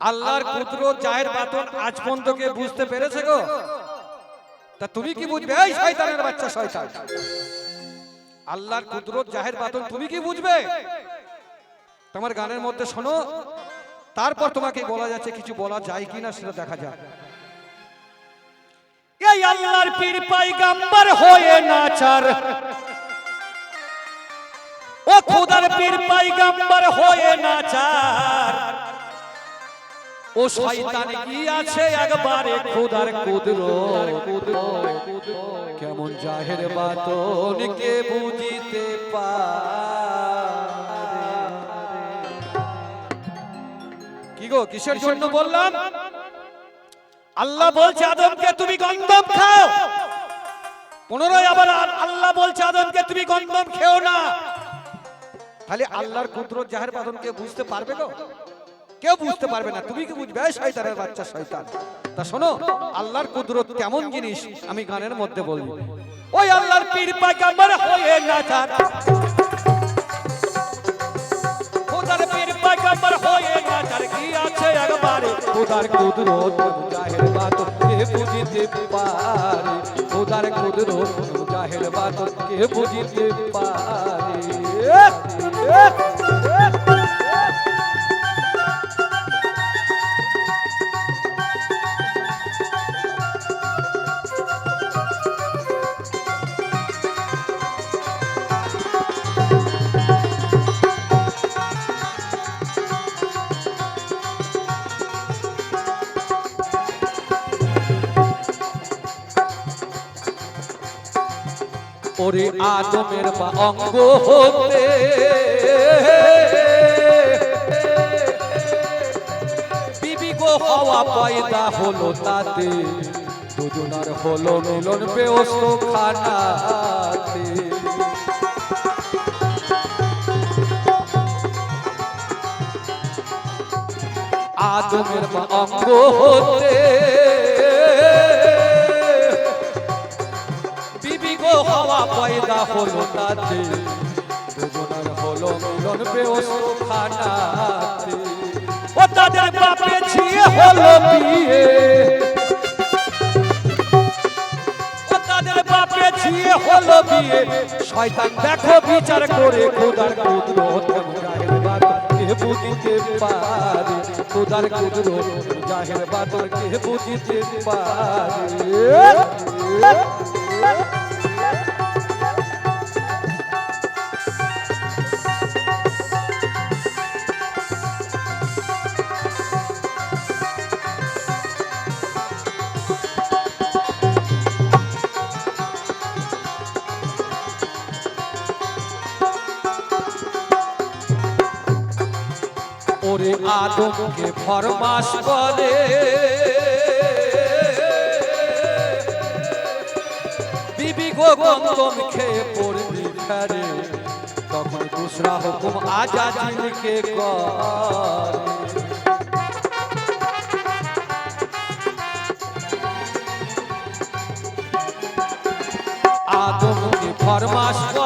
আল্লাহর কুদরত জাহের বাতন আজ পর্যন্ত কে বুঝতে পেরেছে গো? তা তুমি কি বুঝবে? এই শয়তানের বাচ্চা শয়তান। আল্লাহর কুদরত জাহের বাতন তুমি কি বুঝবে? তোমার গানের মধ্যে শোনো। তারপর তোমাকে বলা যাচ্ছে কিছু বলা যায় কিনা সেটা দেখা যাক। এই আল্লাহর পীর পাইগাম্বার হয়ে নাচার ও খুদার পীর পাইগাম্বার হয়ে নাচার ও শয়তান কি আছে একবারে খুদার কুদরত? কেমন জাহের বাতন কে বুঝিতে কি গো, কিসের জন্য বললাম? আল্লাহ বলছে আদমকে তুমি গন্ধম খাও। পুনরায় আবার আল্লাহ বলছে আদমকে তুমি গন্ধম খেও না। তাহলে আল্লাহর কুদরত জাহের বাতন কে বুঝতে পারবে গো? কেউ বুঝতে পারবে না, তুমি কি বুঝবে? শয়তানের বাচ্চা শয়তান। তা শোনো, আল্লাহর কুদরত কেমন জিনিস আমি গানের মধ্যে বলব। ওই আল্লাহর পীর পাইগাম্বার হয়ে নাচার খুদার পীর কুদরত ওরে আদমের বা অঙ্গ হতে। বিবি গো হওয়া পয়দা হলো তাতে, দুজনার হলো মিলন বেওস্ত খানাতে। আদমের বা অঙ্গ হতে। হলো তাতে দুজনার হলো মিলন বেওস্ত খানাতে ও তাদের বাপে ছিয়ে হলো বিয়ে বাপে ছিয়ে হলো বিয়ে শয়তান, দেখো বিচার করে খোদার বুঝিতে পারে? খোদার কুদরত জাহের বাতর কে বুঝিতে পারে? ওরে আদমকে ফরমাস করে। বিবি গো গন্দম খেয়ে পড়বি ফেরে তখন দুসরা হুকুম আজাদিলকে করে। আদমকে ফরমাস করে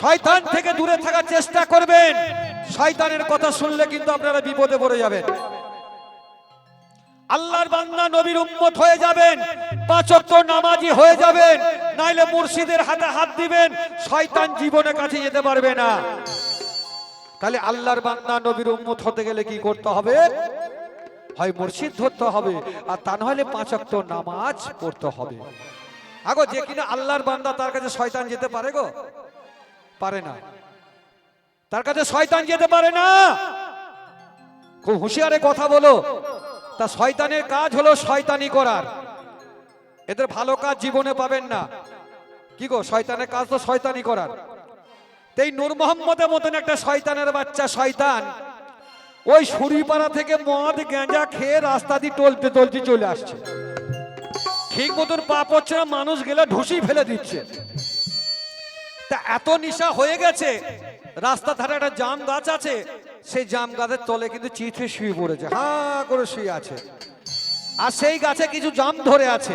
শয়তান থেকে দূরে থাকার চেষ্টা করবেন। শয়তানের কথা শুনলে কিন্তু আপনারা বিপদে পড়ে যাবেন। আল্লাহর বান্দা নবীর উম্মত হয়ে যাবেন। পাঁচক্ত নামাজি হয়ে যাবেন। নাইলে মুর্শিদের হাতে হাত দিবেন। শয়তান জীবনে কাছে যেতে পারবে না। তাহলে আল্লাহর বান্দা নবীর উম্মত হতে গেলে কি করতে হবে? হয় মুর্শিদ ধরতে হবে, আর তা নাহলে পাঁচ ওয়াক্ত নামাজ পড়তে হবে। আগো, যে কিনা আল্লাহর বান্দা তার কাছে শয়তান যেতে পারে গো। পারে না। তার কাছে শয়তান যেতে পারে না। খুব হুঁশিয়ারে কথা বলো। তা শয়তানের কাজ হলো শয়তানি করার। এদের ভালো কাজ জীবনে পাবেন না। কি গো, শয়তানের কাজ তো শয়তানি করার। এই নূর মোহাম্মদের মতন একটা শয়তানের বাচ্চা শয়তান, ওই সুরিপাড়া থেকে মদ, গেঁজা খেয়ে রাস্তা দিয়ে টলতে টলতে চলে আসছে। ঠিক মতন পাপ হচ্ছে না, মানুষ গেলে ঢুসি ফেলে দিচ্ছে। তা এত নিশা হয়ে গেছে। রাস্তা ধারে একটা জাম গাছ আছে, সেই জাম গাছের তলে কিন্তু চিঠে শুয়ে পড়েছে, হা করে শুয়ে আছে। আর সেই গাছে কিছু জাম ধরে আছে।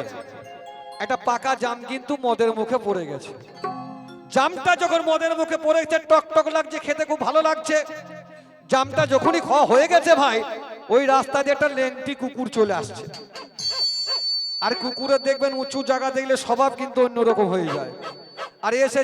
একটা পাকা জাম কিন্তু মদের মুখে পড়ে গেছে। জামটা যখন মদের মুখে পড়েছে টক টক লাগছে, খেতে খুব ভালো লাগছে। জামটা যখনই খাওয়া হয়ে গেছে ভাই, ওই রাস্তা দিয়ে একটা লেংটি কুকুর চলে আসছে। আর কুকুরের দেখবেন উঁচু জায়গা দেখলে স্বভাব কিন্তু অন্যরকম হয়ে যায়। আর এসে